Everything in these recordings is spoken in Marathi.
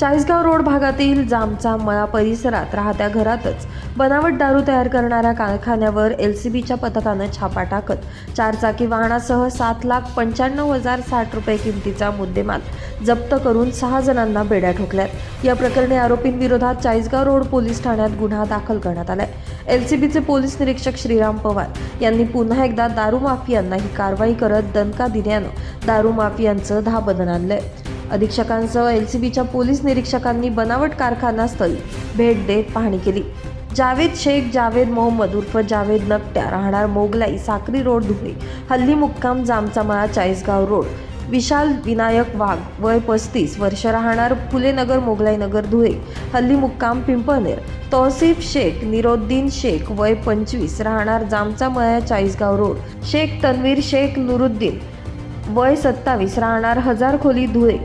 चाळीसगाव रोड भागातील जामचा मळा परिसरात राहत्या घरातच बनावट दारू तयार करणाऱ्या कारखान्यावर एल सी बीच्या पथकानं छापा टाकत चारचाकी वाहनासह सात लाख पंच्याण्णव हजार साठ रुपये किमतीचा मुद्देमाल जप्त करून सहा जणांना बेड्या ठोकल्यात. या प्रकरणी आरोपींविरोधात चाळीसगाव रोड पोलीस ठाण्यात गुन्हा दाखल करण्यात आलाय. एल सी बीचे पोलीस निरीक्षक श्रीराम पवार यांनी पुन्हा एकदा दारू माफियांना ही कारवाई करत दणका दिल्यानं दारू माफियांचं धाबदन आणलंय. अधीक्षकांसह एल सी बीच्या पोलीस निरीक्षकांनी बनावट कारखानास्थळी भेट देत पाहणी केली. जावेद शेख जावेद मोहम्मद उर्फ जावेद नकट्या राहणार मोगलाई साक्री रोड धुळे हल्ली मुक्काम जामचामळा चाळीसगाव रोड. विशाल विनायक वाघ वय पस्तीस वर्ष राहणार फुलेनगर मोगलाईनगर धुळे हल्ली मुक्काम पिंपळनेर. तौसिफ शेख निरोद्दीन शेख वय पंचवीस राहणार जामचामळा चाळीसगाव रोड. शेख तन्वीर शेख नुरुद्दीन वय सत्तावीस राहणार हजार खोली धुळे.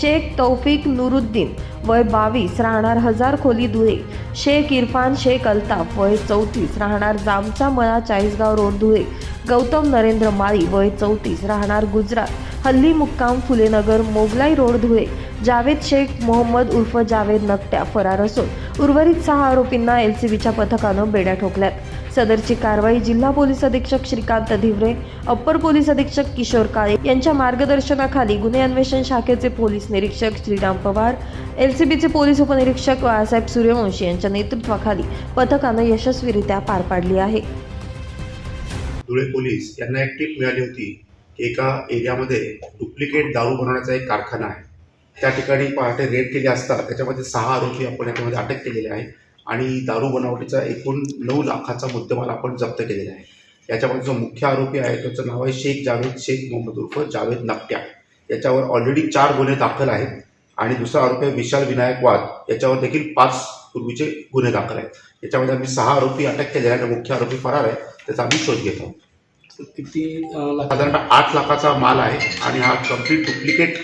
शेख तौफिक नुरुद्दीन वय बावीस राहणार हजार खोली धुळे. शेख इरफान शेख अल्ताफ वय चौतीस राहणार जामचा मळा चाळीसगाव रोड धुळे. गौतम नरेंद्र माळी वय चौतीस राहणार गुजरात. हल्ली मुक्काम फुलेनगर मोगलाई रोड धुळे. जावेद शेख मोहम्मद उर्फ जावेद नकट्या फरार असून उर्वरित सहा आरोपींना एल सी बीच्या पथकानं बेड्या ठोकल्यात. सदरची कारवाई जिल्हा पोलीस अधीक्षक श्रीकांत धिवरे अप्पर पोलीस अधीक्षक किशोर काळे यांच्या मार्गदर्शनाखाली गुन्हे अन्वेषण शाखेचे पोलीस निरीक्षक श्रीराम पवार एलसीबीचे पोलीस उपनिरीक्षक बाळासाहेब सूर्यवंशी यांच्या नेतृत्वाखाली पथकानं यशस्वीरित्या पार पाडली आहे. धुळे पोलीस यांना एक टीप मिळाली होती की एका एरियामध्ये डुप्लिकेट दारू बनवण्याचा एक कारखाना आहे. त्या ठिकाणी पहाटे रेड केले असता त्याच्यामध्ये सहा आरोपी आपण याच्यामध्ये अटक केलेले आहे. आणि दारू बनावटीचा एकूण नऊ लाखाचा मुद्देमाल आपण जप्त केलेला आहे. याच्यामध्ये जो मुख्य आरोपी आहे त्याचं नाव आहे शेख जावेद शेख मोहम्मद उर्फ जावेद नकट्या. याच्यावर ऑलरेडी चार गुन्हे दाखल आहेत आणि दुसरा आरोपी आहे विशाल विनायक वाघ याच्यावर देखील पाच पूर्वीचे गुन्हे दाखल आहेत. याच्यामध्ये आम्ही सहा आरोपी अटक आहेत. आणि मुख्य आरोपी फरार आहे त्याचा आम्ही शोध घेत. आहोत किती साधारणतः आठ लाखाचा माल आहे आणि हा कंप्लीट डुप्लिकेट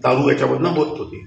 दारू याच्यामधनं होत होती.